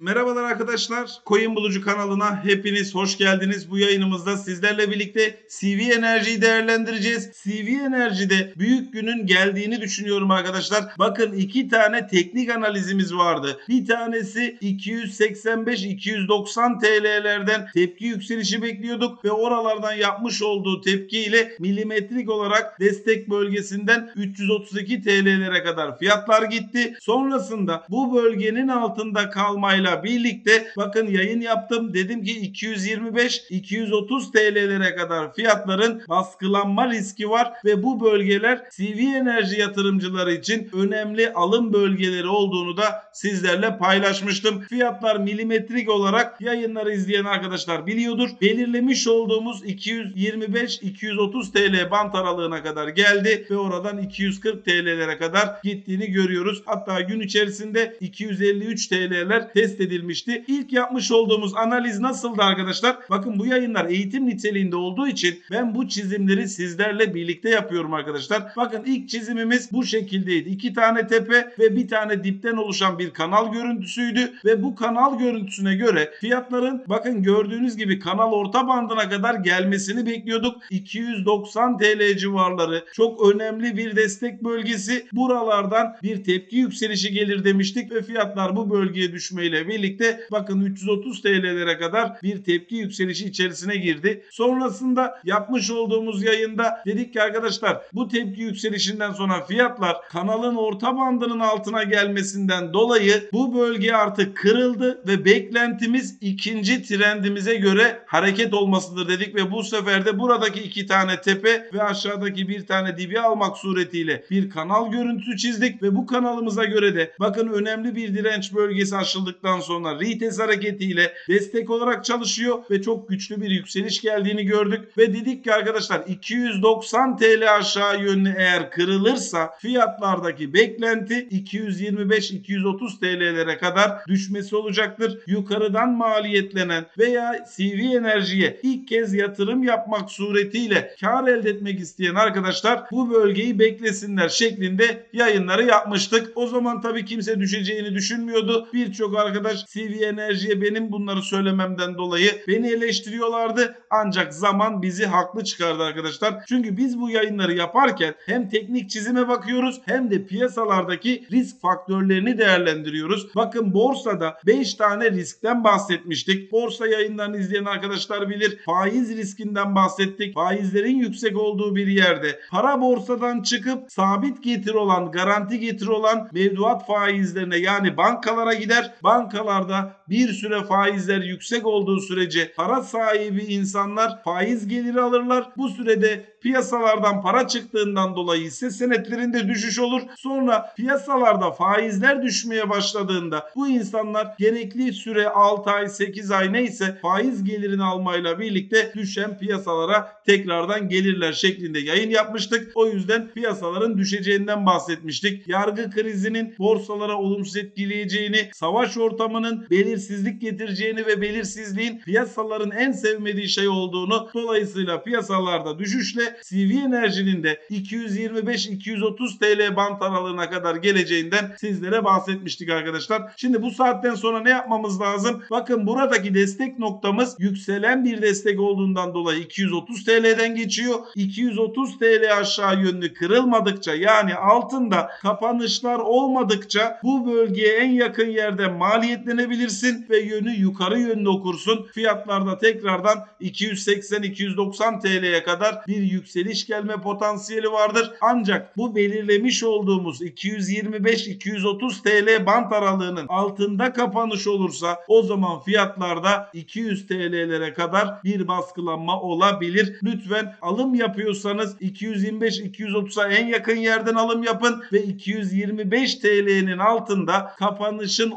Merhabalar arkadaşlar. Coin Bulucu kanalına hepiniz hoş geldiniz. Bu yayınımızda sizlerle birlikte CV enerjiyi değerlendireceğiz. CV enerjide büyük günün geldiğini düşünüyorum arkadaşlar. Bakın iki tane teknik analizimiz vardı. Bir tanesi 285-290 TL'lerden tepki yükselişi bekliyorduk ve oralardan yapmış olduğu tepkiyle milimetrik olarak destek bölgesinden 332 TL'lere kadar fiyatlar gitti. Sonrasında bu bölgenin altında kalmayla birlikte bakın yayın yaptım. Dedim ki 225-230 TL'lere kadar fiyatların baskılanma riski var ve bu bölgeler CV enerji yatırımcıları için önemli alım bölgeleri olduğunu da sizlerle paylaşmıştım. Fiyatlar milimetrik olarak yayınları izleyen arkadaşlar biliyordur. Belirlemiş olduğumuz 225-230 TL bant aralığına kadar geldi ve oradan 240 TL'lere kadar gittiğini görüyoruz. Hatta gün içerisinde 253 TL'ler test edilmişti. İlk yapmış olduğumuz analiz nasıldı arkadaşlar? Bakın bu yayınlar eğitim niteliğinde olduğu için ben bu çizimleri sizlerle birlikte yapıyorum arkadaşlar. Bakın ilk çizimimiz bu şekildeydi. İki tane tepe ve bir tane dipten oluşan bir kanal görüntüsüydü ve bu kanal görüntüsüne göre fiyatların bakın gördüğünüz gibi kanal orta bandına kadar gelmesini bekliyorduk. 290 TL civarları çok önemli bir destek bölgesi. Buralardan bir tepki yükselişi gelir demiştik ve fiyatlar bu bölgeye düşmeyle birlikte bakın 330 TL'lere kadar bir tepki yükselişi içerisine girdi. Sonrasında yapmış olduğumuz yayında dedik ki arkadaşlar bu tepki yükselişinden sonra fiyatlar kanalın orta bandının altına gelmesinden dolayı bu bölge artık kırıldı ve beklentimiz ikinci trendimize göre hareket olmasıdır dedik ve bu sefer de buradaki iki tane tepe ve aşağıdaki bir tane dibi almak suretiyle bir kanal görüntüsü çizdik ve bu kanalımıza göre de bakın önemli bir direnç bölgesi aşıldıktan sonra retest hareketiyle destek olarak çalışıyor ve çok güçlü bir yükseliş geldiğini gördük ve dedik ki arkadaşlar 290 TL aşağı yönlü eğer kırılırsa fiyatlardaki beklenti 225-230 TL'lere kadar düşmesi olacaktır. Yukarıdan maliyetlenen veya CV enerjiye ilk kez yatırım yapmak suretiyle kar elde etmek isteyen arkadaşlar bu bölgeyi beklesinler şeklinde yayınları yapmıştık. O zaman tabii kimse düşeceğini düşünmüyordu. Birçok arkadaş CV enerjiye benim bunları söylememden dolayı beni eleştiriyorlardı. Ancak zaman bizi haklı çıkardı arkadaşlar. Çünkü biz bu yayınları yaparken hem teknik çizime bakıyoruz hem de piyasalardaki risk faktörlerini değerlendiriyoruz. Bakın borsada 5 tane riskten bahsetmiştik. Borsa yayınlarını izleyen arkadaşlar bilir. Faiz riskinden bahsettik. Faizlerin yüksek olduğu bir yerde para borsadan çıkıp sabit getir olan, garanti getir olan mevduat faizlerine yani bankalara gider. Bankalarda bir süre faizler yüksek olduğu sürece para sahibi insanlar faiz geliri alırlar. Bu sürede piyasalardan para çıktığından dolayı ise senetlerinde düşüş olur. Sonra piyasalarda faizler düşmeye başladığında bu insanlar gerekli süre 6 ay 8 ay neyse faiz gelirini almayla birlikte düşen piyasalara tekrardan gelirler şeklinde yayın yapmıştık. O yüzden piyasaların düşeceğinden bahsetmiştik. Yargı krizinin borsalara olumsuz etkileyeceğini, savaş ortamının belirsizlik getireceğini ve belirsizliğin piyasaların en sevmediği şey olduğunu dolayısıyla piyasalarda düşüşle CV enerjinin de 225-230 TL bant aralığına kadar geleceğinden sizlere bahsetmiştik arkadaşlar. Şimdi bu saatten sonra ne yapmamız lazım? Bakın buradaki destek noktamız yükselen bir destek olduğundan dolayı 230 TL'den geçiyor. 230 TL aşağı yönlü kırılmadıkça yani altında kapanışlar olmadıkça bu bölgeye en yakın yerde maliyetlenebilirsin ve yönü yukarı yönlü okursun. Fiyatlarda tekrardan 280-290 TL'ye kadar bir yükseliş gelme potansiyeli vardır. Ancak bu belirlemiş olduğumuz 225-230 TL bant aralığının altında kapanış olursa o zaman fiyatlarda 200 TL'lere kadar bir baskılanma olabilir. Lütfen alım yapıyorsanız 225-230'a en yakın yerden alım yapın ve 225 TL'nin altında kapanışın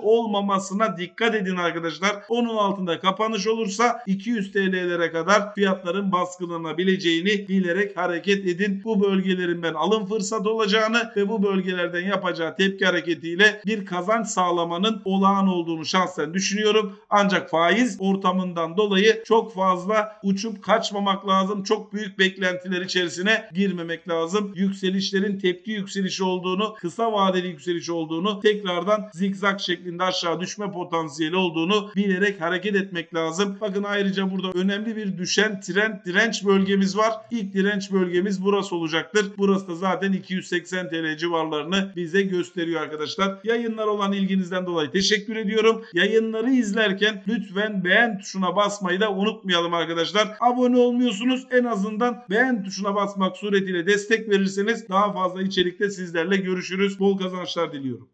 olmamasına dikkat edin arkadaşlar. Onun altında kapanış olursa 200 TL'lere kadar fiyatların baskılanabileceğini bilerek hareket edin. Bu bölgelerin ben alım fırsat olacağını ve bu bölgelerden yapacağı tepki hareketiyle bir kazanç sağlamanın olağan olduğunu şahsen düşünüyorum. Ancak faiz ortamından dolayı çok fazla uçup kaçmamak lazım. Çok büyük beklentiler içerisine girmemek lazım. Yükselişlerin tepki yükselişi olduğunu, kısa vadeli yükseliş olduğunu, tekrardan zigzag şeklinde aşağı düşme potansiyeli olduğunu bilerek hareket etmek lazım. Bakın ayrıca burada önemli bir düşen trend direnç bölgemiz var. İlk direnç bölgemiz burası olacaktır. Burası da zaten 280 TL civarlarını bize gösteriyor arkadaşlar. Yayınlar olan ilginizden dolayı teşekkür ediyorum. Yayınları izlerken lütfen beğen tuşuna basmayı da unutmayalım arkadaşlar. Abone olmuyorsunuz. En azından beğen tuşuna basmak suretiyle destek verirseniz daha fazla içerikte sizlerle görüşürüz. Bol kazançlar diliyorum.